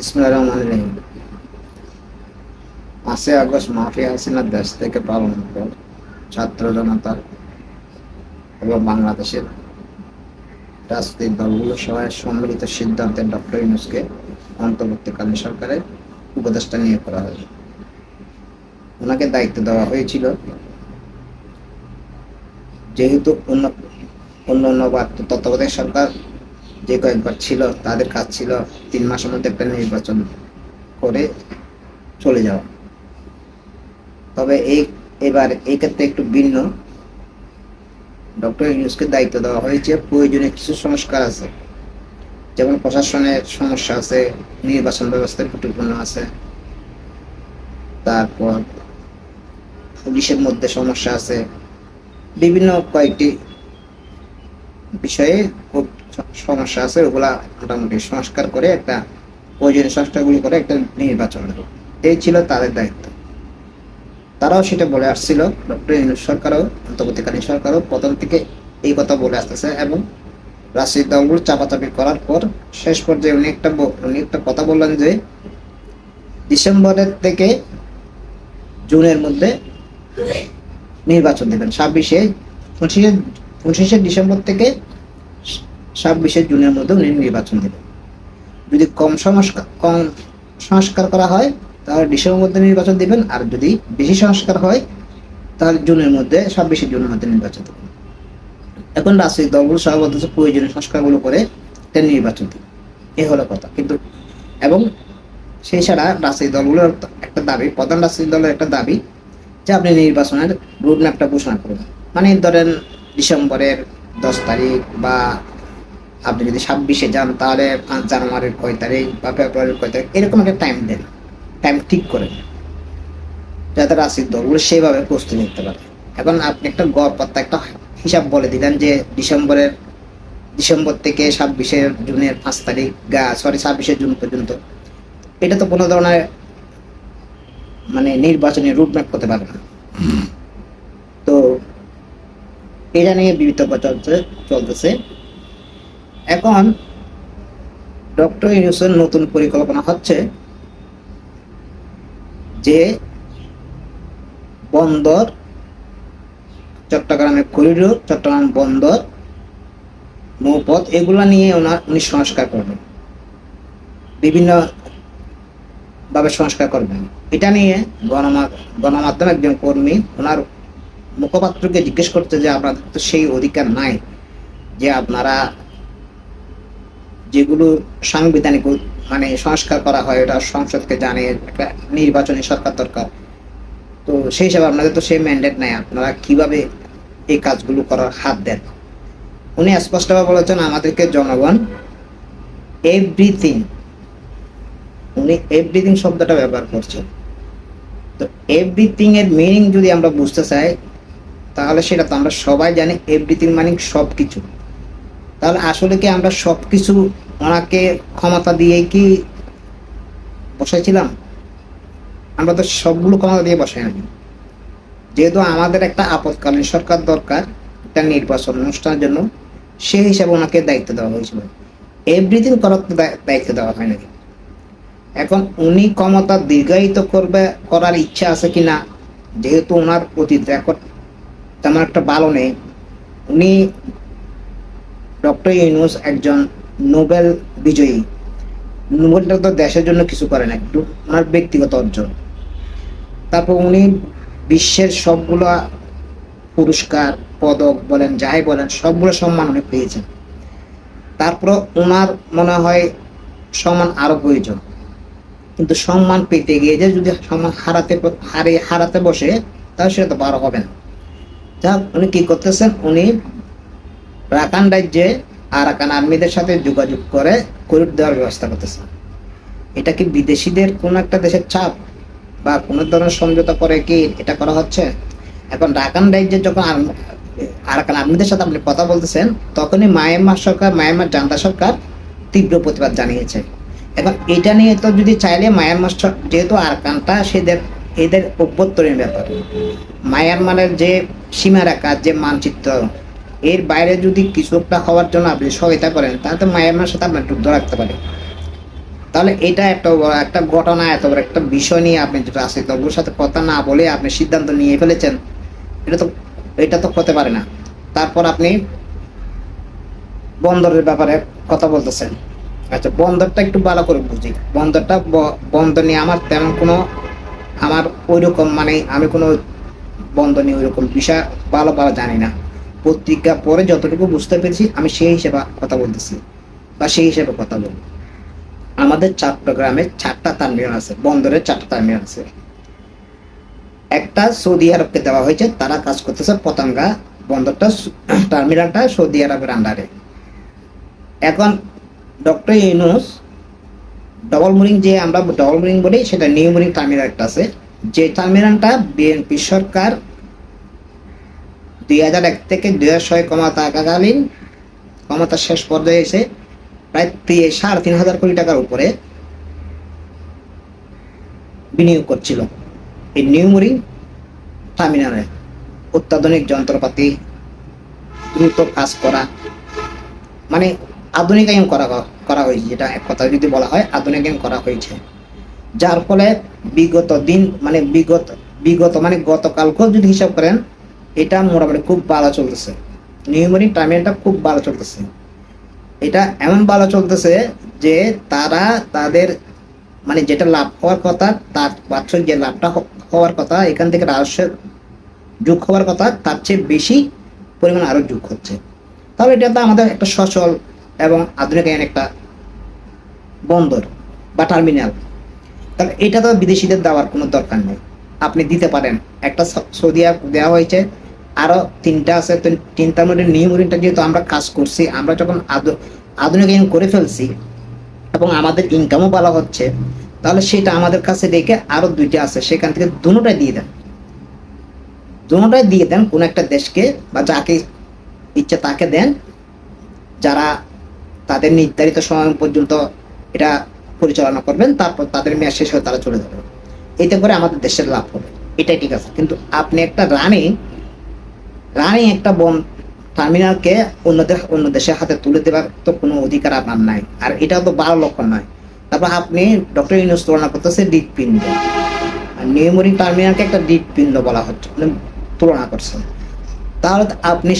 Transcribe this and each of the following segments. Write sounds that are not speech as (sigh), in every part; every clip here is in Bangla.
ইসমিল্লাহ রহমান আগস্ট মাফিয়া হাসিনার দেশ থেকে পালন পর ছাত্র জনতা এবং বাংলাদেশের রাজনৈতিক দলগুলো সবাই সম্মিলিত সিদ্ধান্তে ডক্টর ইউনুসকে অন্তর্বর্তীকালীন সরকারের উপদেষ্টা নিয়োগ করা হয়েছে। ওনাকে দায়িত্ব দেওয়া হয়েছিল যেহেতু অন্য অন্য তত্ত্বাবধায়ক সরকার যে কয়েকবার ছিল, তাদের কাজ ছিল তিন মাসের মধ্যে একটা নির্বাচন করে চলে যাওয়া। তবে এই, এবার এই ক্ষেত্রে একটু ভিন্ন। ডক্টর ইউনুসকে দায়িত্ব দেওয়া হয়েছে, প্রয়োজনীয় কিছু সংস্কার আছে। যেমন প্রশাসনের সমস্যা আছে, নির্বাচন ব্যবস্থার ত্রুটিপূর্ণ আছে। তারপর পুলিশের মধ্যে সমস্যা আছে। বিভিন্ন কয়েকটি বিষয়ে খুব সমস্যা আছে, ওগুলা মোটামুটি সংস্কার করে একটা প্রয়োজনীয় সংস্কারগুলি করে একটা নির্বাচন এই ছিল তাদের দায়িত্ব। তারাও সেটা বলে আসছিল, ডক্টর ইউনুস সরকারও, অন্তর্বর্তীকালীন সরকারও প্রথম থেকে এই কথা বলে আসতেছে এবং রাজনৈতিক দলগুলো চাপাচাপি করার পর শেষ পর্যায়ে উনি একটা উনি একটা কথা বললেন যে, ডিসেম্বরের থেকে জুনের মধ্যে নির্বাচন দেবেন, ছাব্বিশে পঁচিশে পঁচিশে ডিসেম্বর থেকে ছাব্বিশে জুনের মধ্যে উনি নির্বাচন দেবেন যদি কম সংস্কার কম সংস্কার করা হয়, তাহলে ডিসেম্বর মধ্যে নির্বাচন দেবেন, আর যদি বেশি সংস্কার হয়, তাহলে জুনের মধ্যে ছাব্বিশে জুনের মধ্যে নির্বাচন দেবেন। এখন রাজনৈতিক দলগুলো বলতেছে প্রয়োজনীয় সংস্কারগুলো করে একটা নির্বাচন দিন এ হলো কথা। কিন্তু এবং সেই ছাড়া রাজনৈতিক দলগুলোর একটা দাবি, প্রধান রাজনৈতিক দলের একটা দাবি যে আপনি নির্বাচনের রোড ম্যাপটা ঘোষণা করুন মানে ধরেন ডিসেম্বরের দশ তারিখ বা আপনি যদি ছাব্বিশে যান, তাহলে জানুয়ারির কয় তারিখ বা ফেব্রুয়ারির কয় তারিখ, এরকম একটা টাইম দেন। টাইম ঠিক করেন যাতে রাজনৈতিক দলগুলো সেইভাবে প্রস্তুতি নিতে পারে। এখন আপনি একটা গড়পত্তা একটা হিসাব বলে দিলেন যে ডিসেম্বরের, ডিসেম্বর থেকে ছাব্বিশে জুনের পাঁচ তারিখ গা সরি ছাব্বিশে জুন পর্যন্ত। এটা তো কোনো ধরনের মানে নির্বাচনী রুটম্যাপ করতে পারবে না। এটা নিয়ে বিতর্ক চলছে, চলতেছে। এখন ডক্টর ইউনুসের নতুন পরিকল্পনা হচ্ছে যে বন্দর, চট্টগ্রামের করিডোর, চট্টগ্রাম বন্দর, নৌপথ, এগুলা নিয়ে ওনার, উনি সংস্কার করবেন। বিভিন্ন ভাবে সংস্কার করবেন। এটা নিয়ে গণমা, গণমাধ্যম একজন কর্মী, ওনার মুখপাত্রকে জিজ্ঞেস করতে যে আপনাদের তো সেই অধিকার নাই যে আপনারা যেগুলো সাংবিধানিক মানে সংস্কার করা হয়, ওটা সংসদকে জানে একটা নির্বাচনী সরকার দরকার। তো সেই হিসাবে আপনাদের তো সেই ম্যান্ডেট নাই, আপনারা কীভাবে এই কাজগুলো করার হাত দেন? উনি স্পষ্টভাবে বলেছেন, আমাদেরকে জনগণ এভরিথিং উনি এভরিথিং শব্দটা ব্যবহার করছেন। তো এভরিথিং এর মিনিং যদি আমরা বুঝতে চাই তাহলে সেটা তো আমরা সবাই জানি এভরিথিং মানে সব কিছু তাহলে আসলে কি আমরা সব কিছু ওনাকে ক্ষমতা দিয়ে কি বসাইছিলাম? আমরা তো সবগুলো ক্ষমতা দিয়ে বসাই না যেহেতু আমাদের একটা আপৎকালীন সরকার দরকার, একটা নির্বাচন অনুষ্ঠানের জন্য, সেই হিসাবে ওনাকে দায়িত্ব দেওয়া হয়েছিল। এভরিথিং করার তো দায়িত্ব দেওয়া হয় নাকি এখন উনি ক্ষমতা দীর্ঘায়িত করবে, করার ইচ্ছা আছে কিনা, যেহেতু ওনার অতীত রেকর্ড তেমন একটা ভালো নেই। উনি ডক্টর ইউনুস একজন নোবেল বিজয়ী। নোবেলটা তো দেশের জন্য কিছু করে না, একটু ওনার ব্যক্তিগত অর্জন। তারপর উনি বিশ্বের সবগুলো পুরস্কার, পদক বলেন, যাই বলেন, সবগুলো সম্মান উনি পেয়েছেন। তারপর ওনার মনে হয় সম্মান আরও প্রয়োজন। কিন্তু সম্মান পেতে গিয়ে যে যদি সম্মান হারাতে, হারিয়ে, হারাতে বসে, তাহলে সেটা তো বড় হবে না। উনি কি করতেছেন? উনি রাকান রাজ্যে আরাকান আর্মিদের সাথে যোগাযোগ করে করিডোর দেওয়ার ব্যবস্থা করতেছেন। এটা কি বিদেশিদের কোন একটা দেশের চাপ বা কোন ধরনের সমঝোতা করে কি এটা করা হচ্ছে? এখন রাকান রাজ্যে যখন আর- আরাকান আর্মিদের সাথে আপনি কথা বলতেছেন, তখনই মায়ানমার সরকার, মায়ানমার জান্তা সরকার তীব্র প্রতিবাদ জানিয়েছে। এখন এটা নিয়ে তো যদি চাইলে মায়ানমার যেহেতু আরাকানটা সেদের এদের অভ্যন্তরীণ ব্যাপার। মায়ানমারের যে সীমারেখা যে মানচিত্র, এর বাইরে যদি কিছু একটা হওয়ার জন্য আপনি সহায়তা করেন, তাহলে মায়ানমার সাথে আপনার যুদ্ধ রাখতে পারে। তাহলে এটা একটা বড় একটা ঘটনা, এত বড় একটা বিষয় নিয়ে আপনি রাজনৈতিক দলগুলোর সাথে কথা না বলে আপনি সিদ্ধান্ত নিয়ে ফেলেছেন, এটা তো এটা তো হতে পারে না। তারপর আপনি বন্দরের ব্যাপারে কথা বলতেছেন। আচ্ছা বন্দরটা একটু ভালো করে বুঝি। বন্দরটা বন্দর নিয়ে আমার তেমন কোনো আমার ওই রকম মানে আমি কোনো বন্দর নিয়ে ওই রকম বিষয় ভালো ভালো জানি না। পত্রিকা পরে যতটুকু বুঝতে পেরেছি, আমি সেই হিসেবে কথা বলতেছি বা সেই হিসেবে কথা বলব। আমাদের চট্টগ্রামে চারটা টার্মিনাল আছে বন্দরের চারটা টার্মিনাল আছে। একটা সৌদি আরবকে দেওয়া হয়েছে, তারা কাজ করতেছে পতঙ্গা বন্দরটা টার্মিনালটা সৌদি আরবের আন্ডারে এখন ডক্টর ইউনুস ডবল মুরিং যে আমরা ডবল মুরিং বলি, সেটা নিউ মুরিং টার্মিনাল একটা আছে। যে টার্মিনালটা বিএনপি সরকার দুই হাজার এক থেকে দুই হাজার ছয় ক্ষমতা থাকাকালীন ক্ষমতা শেষ পর্যায়ে এসে প্রায় সাড়ে তিন হাজার কোটি টাকার উপরে বিনিয়োগ করছিল এই নিউ মুরিং টার্মিনালে অত্যাধুনিক যন্ত্রপাতি, দ্রুত কাজ করা মানে আধুনিকায়ন করা করা হয়েছে, যেটা এক কথা যদি বলা হয় আধুনিক আধুনিকায়ন করা হয়েছে। যার ফলে বিগত দিন মানে বিগত বিগত মানে গতকালকেও যদি হিসাব করেন, এটা মোটামুটি খুব ভালো চলতেছে। নিউমরিক টার্মিনালটা খুব ভালো চলতেছে। এটা এমন ভালো চলতেছে যে তারা তাদের মানে যেটা লাভ হওয়ার কথা, তার বাৎসরিক যে লাভটা হওয়ার কথা, এখান থেকে রাজস্বের যোগ হওয়ার কথা, তার চেয়ে বেশি পরিমাণ আরও যোগ হচ্ছে। তাহলে এটা তো আমাদের একটা সচল এবং আধুনিক আধুনিকায়ন একটা বন্দর বা টার্মিনাল তাহলে এটা তো বিদেশিদের দেওয়ার কোনো দরকার নেই। আপনি দিতে পারেন। একটা সৌদি আরব দেওয়া হয়েছে আরও তিনটা আছে, তো তিনটার মধ্যে নিয়মটা যেহেতু আমরা কাজ করছি, আমরা যখন আধু- আধুনিকায়ন করে ফেলছি এবং আমাদের ইনকামও ভালো হচ্ছে, তাহলে সেটা আমাদের কাছে রেখে আরও দুইটা আছে, সেখান থেকে দুটোটাই দিয়ে দেন। দুটোটাই দিয়ে দেন কোনো একটা দেশকে বা যাকে ইচ্ছে তাকে দেন, যারা তাদের নির্ধারিত সময় পর্যন্ত এটা পরিচালনা করবেন, তারপর তাদের মেয়াদ শেষ হয়ে তারা চলে যাবে। এতে করে আমাদের দেশের লাভ হবে। এটাই ঠিক আছে। কিন্তু আপনি একটা রানিং রানিং একটা বন টার্মিনালকে অন্যদের অন্য দেশের হাতে তুলে দেওয়ার তো কোনো অধিকার আপনার নাই। আর এটাও তো ভালো লক্ষণ নয়। তারপর আপনি ডক্টর ইউনুস তুলনা করতেছে হৃদপিণ্ড আর নিউমোরিং টার্মিনালকে একটা হৃদপিণ্ড বলা হচ্ছে। মানে তুলনা করছেন। তাহলে আপনি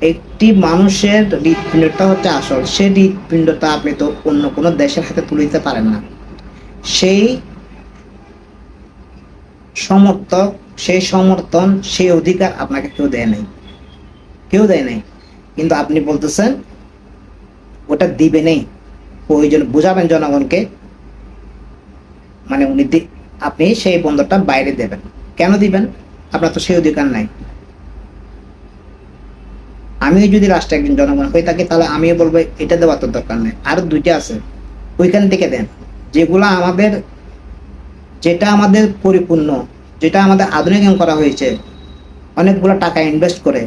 একটি মানুষের হৃদপিণ্ডটা হচ্ছে আসল। সেই হৃদপিণ্ডটা আপনি তো অন্য কোনো দেশের হাতে তুলে দিতে পারেন না। সেই সমর্থক, সেই সমর্থন, সেই অধিকার আপনাকে কেউ দেয় নাই। কেউ দেয় নাই। কিন্তু আপনি বলতেছেন, ওটা দিবে নেই। প্রয়োজন, বুঝাবেন জনগণকে। মানে উনি আপনি সেই বন্দরটা বাইরে দেবেন। কেন দিবেন? আপনার তো সেই অধিকার নাই। আমিও যদি রাষ্ট্রে একজন জনগণ হয়ে থাকি তাহলে আমিও বলব, এটা দেওয়ার তো দরকার নেই। আরও দুইটা আছে, ওইখান থেকে দেন। যেগুলো আমাদের, যেটা আমাদের পরিপূর্ণ, যেটা আমাদের আধুনিকায়ন করা হয়েছে, অনেকগুলো টাকা ইনভেস্ট করে,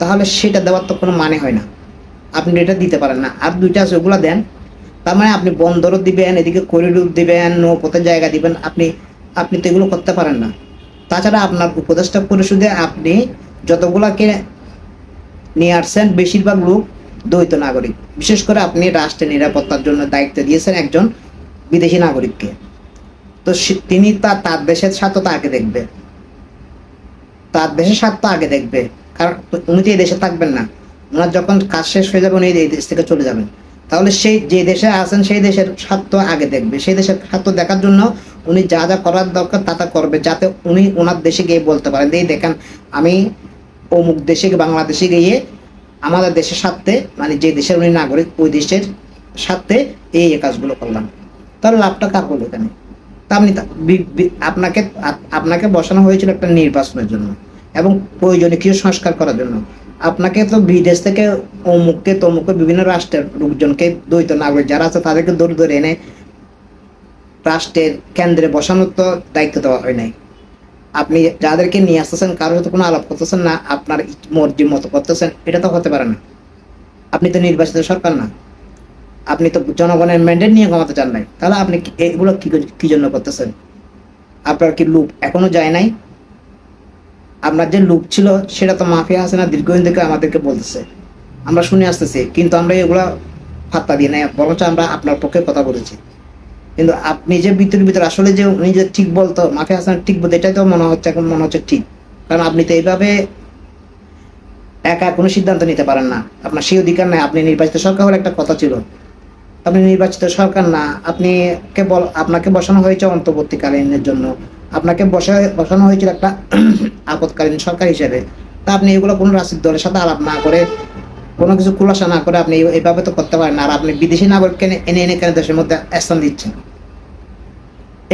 তাহলে সেটা দেওয়ার তো কোনো মানে হয় না। আপনি এটা দিতে পারেন না। আর দুইটা আছে, ওগুলো দেন। তার মানে আপনি বন্দরও দিবেন, এদিকে করিডোর দিবেন নৌপথের জায়গা দিবেন, আপনি আপনি তো এগুলো করতে পারেন না। তাছাড়া আপনার উপদেষ্টা পরিষদে আপনি যতগুলাকে নিয়ে আসছেন বেশিরভাগ লোক দ্বৈত নাগরিক। বিশেষ করে আপনি রাষ্ট্রের নিরাপত্তার জন্য দায়িত্ব দিয়েছেন একজন বিদেশি নাগরিককে। তো তিনি তার তার দেশের স্বার্থ আগে দেখবে। তার দেশের স্বার্থ আগে দেখবে। কারণ উনি তো এই দেশে থাকবেন না। ওনার যখন কাজ শেষ হয়ে যাবে, উনি এই দেশ থেকে চলে যাবেন। তাহলে সেই যে দেশে আছেন, সেই দেশের স্বার্থ আগে দেখবে। সেই দেশের স্বার্থ দেখার জন্য উনি যা যা করার দরকার তা তা করবে, যাতে উনি ওনার দেশে গিয়ে বলতে পারেন এই দেখেন, আমি অমুক দেশে বাংলাদেশে গিয়ে আমাদের দেশের স্বার্থে মানে যে দেশের উনি নাগরিক, ওই দেশের স্বার্থে এই কাজগুলো করলাম। তাহলে লাভটা কার হলো এখানে? তা আপনি আপনাকে আপনাকে বসানো হয়েছিল একটা নির্বাচনের জন্য এবং প্রয়োজনীয় কিছু সংস্কার করার জন্য। আপনাকে তো বিদেশ থেকে অমুককে তমুককে বিভিন্ন রাষ্ট্রের লোকজনকে দ্বৈত নাগরিক যারা আছে, তাদেরকে দৌড় ধরে এনে রাষ্ট্রের কেন্দ্রে বসানোর তো দায়িত্ব দেওয়া হয় নাই। আপনি যাদেরকে নিয়ে আসতেছেন, কারোর সাথে কোনো আলাপ করতেছেন না, আপনার মর্জি মতো করতেছেন, এটা তো হতে পারে না। আপনি তো নির্বাচিত সরকার না। আপনি তো জনগণের ম্যান্ডেট নিয়ে ক্ষমতা চান নাই। তাহলে আপনি এগুলো কি কি জন্য করতেছেন? আপনার কি লুপ এখনও যায় নাই? আপনার যে লুপ ছিল, সেটা তো মাফিয়া আছে না, দীর্ঘদিন থেকে আমাদেরকে বলতেছে। আমরা শুনে আসতেছি, কিন্তু আমরা এগুলা ফাত্তা দিই নাই, বরঞ্চ আমরা আপনার পক্ষে কথা বলেছি। কিন্তু আপনি যে ভিতরে ভিতরে আসলে যে উনি যে ঠিক বলতো মাফি হাসান ঠিক বলতো, এটাই তো মনে হচ্ছে এখন মনে হচ্ছে ঠিক। কারণ আপনি তো এইভাবে একা কোনো সিদ্ধান্ত নিতে পারেন না। আপনার সেই অধিকার নাই, আপনি নির্বাচিত সরকার হলে একটা কথা ছিল। আপনি নির্বাচিত সরকার না, আপনি কেবল আপনাকে বসানো হয়েছে অন্তর্বর্তীকালীনের জন্য। আপনাকে বসা বসানো হয়েছিল একটা (clears throat) আপৎকালীন সরকার হিসেবে। তা আপনি এগুলো কোনো রাজনৈতিক দলের সাথে আলাপ না করে কোনো কিছু খুলাসা না করে আপনি এইভাবে তো করতে পারেন আর আপনি বিদেশি নাগরিককে এনে এনে কেন দেশের মধ্যে স্থান দিচ্ছেন।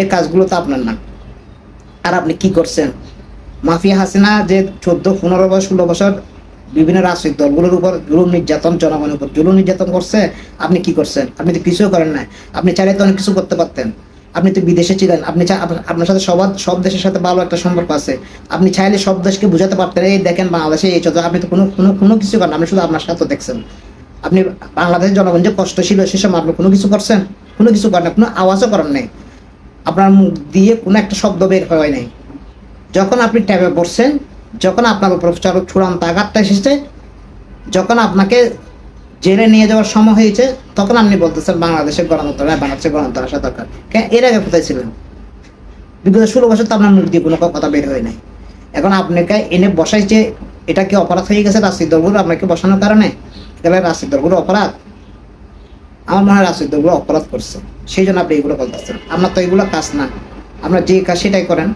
এই কাজগুলো তো আপনার না। আর আপনি কি করছেন? মাফিয়া হাসিনা যে চোদ্দ, পনেরো বছর ষোলো বছর বিভিন্ন রাজনৈতিক দলগুলোর উপর জুলুম নির্যাতন, জনগণের উপর জুলুম নির্যাতন করছে, আপনি কি করছেন? আপনি তো কিছুই করেন না আপনি চাইলে তো অনেক কিছু করতে পারতেন। আপনি তো বিদেশে ছিলেন, আপনি আপনার সাথে সবার সব দেশের সাথে ভালো একটা সম্পর্ক আছে। আপনি চাইলে সব দেশকে বুঝাতে পারতেন, এই দেখেন বাংলাদেশে এই চলছে। আপনি তো কোনো কোনো কোনো কিছু করেন আপনি শুধু আপনার সাথে দেখছেন। আপনি বাংলাদেশের জনগণ যে কষ্ট ছিল সেসব আপনি কোনো কিছু করছেন? কোনো কিছু করেন কোনো আওয়াজও করেন নাই। আপনার মুখ দিয়ে কোনো একটা শব্দ বের হয় নাই। যখন আপনি ট্যাবে বসছেন, যখন আপনার উপর চূড়ান্ত আঘাতটা এসেছে, যখন আপনাকে জেলে নিয়ে যাওয়ার সময় হয়েছে, তখন আপনি বলতেছেন বাংলাদেশের গণতন্ত্র না বাংলাদেশের গণতন্ত্র আসা দরকার। কেন? এর আগে কোথায় ছিলেন? বিগত ষোলো বছর তো আপনার মুখ দিয়ে কোনো কথা বের হয় নাই। এখন আপনাকে এনে বসাইছে এটা কি অপরাধ হয়ে গেছে রাজনৈতিক দলগুলো আপনাকে বসানোর কারণে? এগুলো রাজনৈতিক দলগুলো অপরাধ। আমার মনে হয় রাজনৈতিক দলগুলো অপরাধ করছে। সেই জন্য আপনি এগুলো বলতেছেন। আপনার তো এগুলো কাজ না। আপনার যে কাজ সেটাই করেন।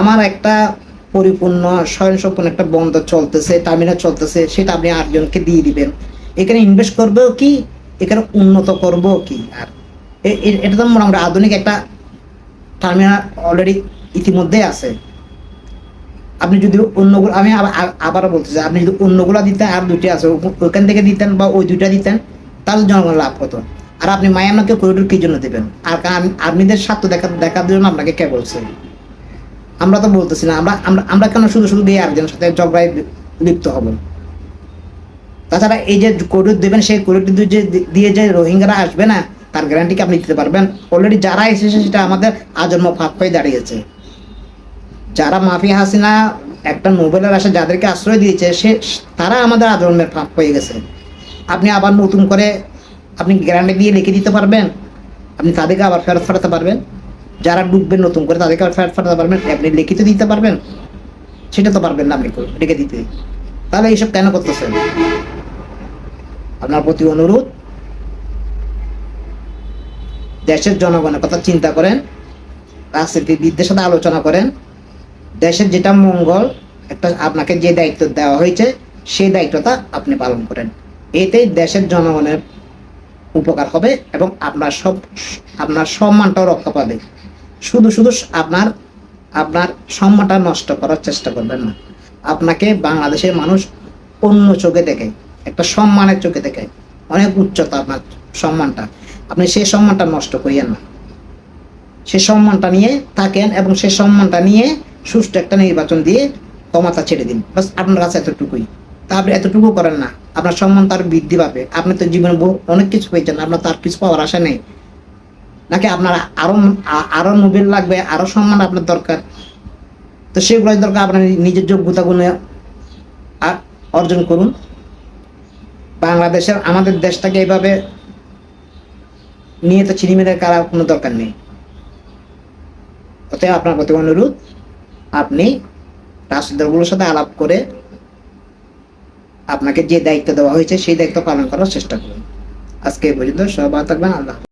আমার একটা পরিপূর্ণ, স্বয়ংসম্পূর্ণ একটা বন্ধ চলতেছে টার্মিনাল চলতেছে, সেটা আপনি আটজনকে দিয়ে দিবেন। এখানে ইনভেস্ট করব কি? এখানে উন্নত করব কি? আর এটা তো মোটামুটি আধুনিক একটা টার্মিনাল অলরেডি ইতিমধ্যে আছে। আপনি যদি অন্যগুলো, আমি আবারও বলতেছি আপনি যদি অন্যগুলো দিতেন, আর দুটি আছে ওইখান থেকে দিতেন বা ওই দুইটা দিতেন, তাহলে জনগণ লাভ হতো। আর আপনি মায়ানাকে করিডোর কী জন্য দেবেন? আর কারণ আর্মিদের স্বার্থ দেখা, দেখার জন্য আপনাকে কে বলছে? আমরা তো বলতেছি না, আমরা আমরা কেন শুধু শুধু দিয়ে একজনের সাথে ঝগড়ায় লিপ্ত হব? তাছাড়া এই যে করিডোর দেবেন, সেই করিডোর যে দিয়ে যে রোহিঙ্গারা আসবে না, তার গ্যারান্টি কি আপনি দিতে পারবেন? অলরেডি যারা এসেছে, সেটা আমাদের আজন্ম ফাঁক হয়ে দাঁড়িয়েছে। যারা মাফিয়া হাসিনা একটা নোবেলের আসে, যাদেরকে আশ্রয় দিয়েছে, সে, তারা আমাদের আজন্মের ফাঁক হয়ে গেছে। আপনি আবার নতুন করে আপনি গ্যারান্টি দিয়ে লিখে দিতে পারবেন? আপনি তাদেরকে আবার ফেরত ফেরাতে পারবেন? যারা ডুববেন নতুন করে, তাদেরকে আবার ফেরত পাঠাতে পারবেন? আপনি লিখিত দিতে পারবেন? সেটা তো পারবেন না আপনি লিখে দিতে। তাহলে এইসব কেন করতেছেন? আপনার প্রতি অনুরোধ, দেশের জনগণের কথা চিন্তা করেন রাজনীতিবিদদের সাথে আলোচনা করেন, দেশের যেটা মঙ্গল, একটা আপনাকে যে দায়িত্ব দেওয়া হয়েছে, সেই দায়িত্বটা আপনি পালন করেন। এতে দেশের জনগণের উপকার হবে এবং আপনার সব, আপনার সম্মানটাও রক্ষা পাবে। শুধু শুধু আপনার আপনার সম্মানটা নষ্ট করার চেষ্টা করবেন না। আপনাকে বাংলাদেশের মানুষ অন্য চোখে দেখে। একটা সম্মানের চোখে দেখে। অনেক উচ্চতা আপনার সম্মানটা। আপনি সেই সম্মানটা নষ্ট করিয়েন না। সে সম্মানটা নিয়ে থাকেন এবং সে সম্মানটা নিয়ে সুষ্ঠু একটা নির্বাচন দিয়ে ক্ষমতা ছেড়ে দিন। বাস আপনার কাছে এতটুকুই। তা আপনি এতটুকু করেন না। আপনার সম্মান তার বৃদ্ধি পাবে। আপনি তো জীবনে অনেক কিছু পেয়েছেন। আপনার তার কিছু পাওয়ার আশা নেই। নাকি আপনার আরও আরও নোবেল লাগবে, আরও সম্মান আপনার দরকার? তো সেগুলোই দরকার। আপনার নিজের যোগ্যতা গুণে অর্জন করুন। বাংলাদেশের আমাদের দেশটাকে এইভাবে নিয়ে তো চিনিমেরে কারা কোনো দরকার নেই অতএব আপনার প্রতি অনুরোধ, আপনি রাষ্ট্রদলগুলোর সাথে আলাপ করে আপনাকে যে দায়িত্ব দেওয়া হয়েছে সেই দায়িত্ব পালন করার চেষ্টা করুন আজকে এই পর্যন্ত সবাই থাকবেন, আল্লাহ।